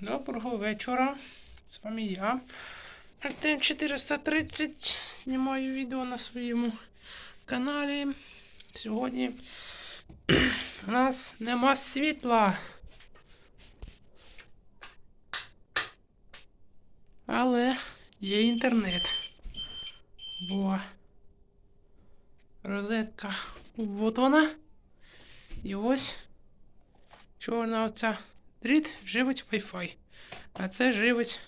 Доброго вечора. З вами я. Артем 430. Знімаю відео на своєму каналі. Сьогодні у нас нема світла. Але є інтернет. Бо розетка. Вот вона. І ось чорна оця дріт живить Wi-Fi. А це живить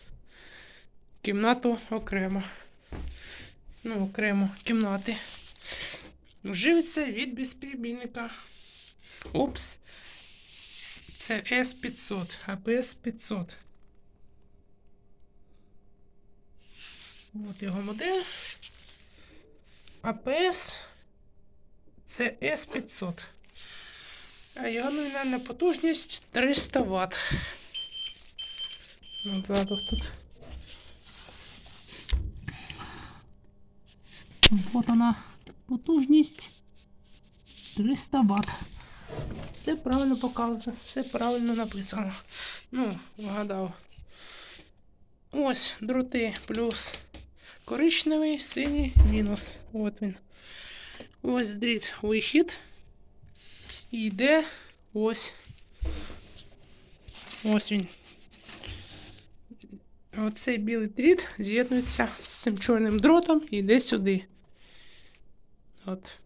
кімнату окремо. Ну, окремо кімнати. Живиться від безперебійника. Опс. Це S500, APS 500. От його модель. APS це S500. А його номінальна потужність 300 Вт. Ззаду тут. От вона потужність 300 Вт. Все правильно показано, все правильно написано. Ну, вгадав. Ось дроти плюс коричневий, синій, мінус. От він. Ось дріт вихід. І йде ось. Ось він. Оцей білий дріт з'єднується з цим чорним дротом і йде сюди. От.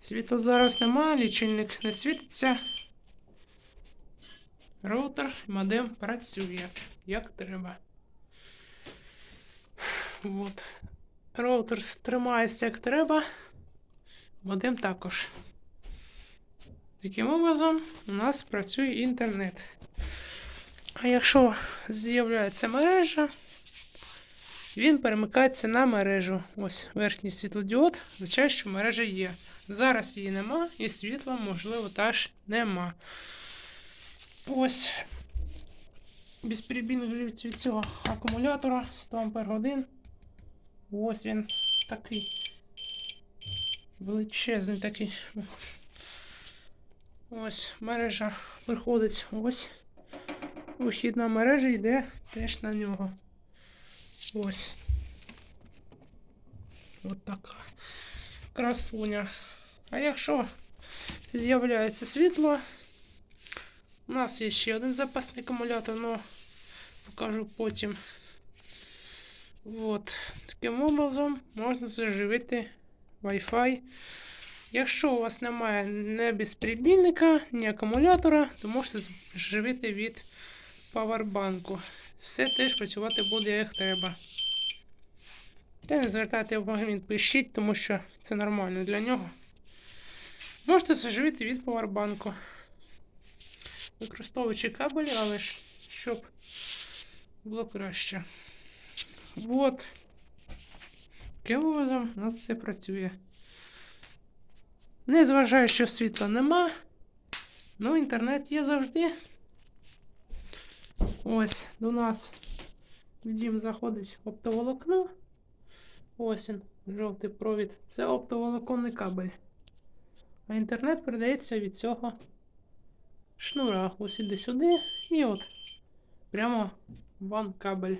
Світла зараз немає, лічильник не світиться. Роутер модем працює як треба. От. Роутер тримається як треба. Модем також. Таким образом, у нас працює інтернет. А якщо з'являється мережа, він перемикається на мережу. Ось верхній світлодіод означає, що мережа є. Зараз її нема, і світла, можливо, теж нема. Ось безперебійник живиться від цього акумулятора 100 Ах. Ось він такий величезний такий. Ось мережа приходить ось. Вихідна мережа йде теж на нього. Ось. От така красуня. А якщо з'являється світло, у нас є ще один запасний акумулятор, але покажу потім. От. Таким образом можна заживити Wi-Fi. Якщо у вас немає ні безперебійника, ні акумулятора, то можете живити від павербанку. Все теж працювати буде як треба. Та не звертайте уваги, він пишіть, тому що це нормально для нього. Можете заживити від павербанку. Використовуючи кабелі, але ж щоб було краще. От. Таким образом у нас все працює. Не зважаю, що світла нема. Ну, інтернет є завжди. Ось до нас в дім заходить оптоволокно. Ось він, жовтий провід. Це оптоволоконний кабель. А інтернет передається від цього шнура. Ось іде сюди і от. Прямо ван кабель.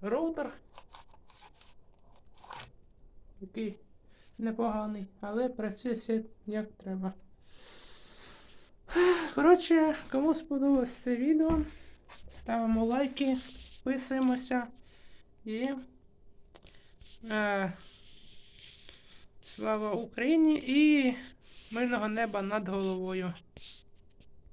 Роутер. Такий непоганий, але працює все як треба. Коротше, кому сподобалось це відео, ставимо лайки, підписуємося і е, слава Україні і мирного неба над головою.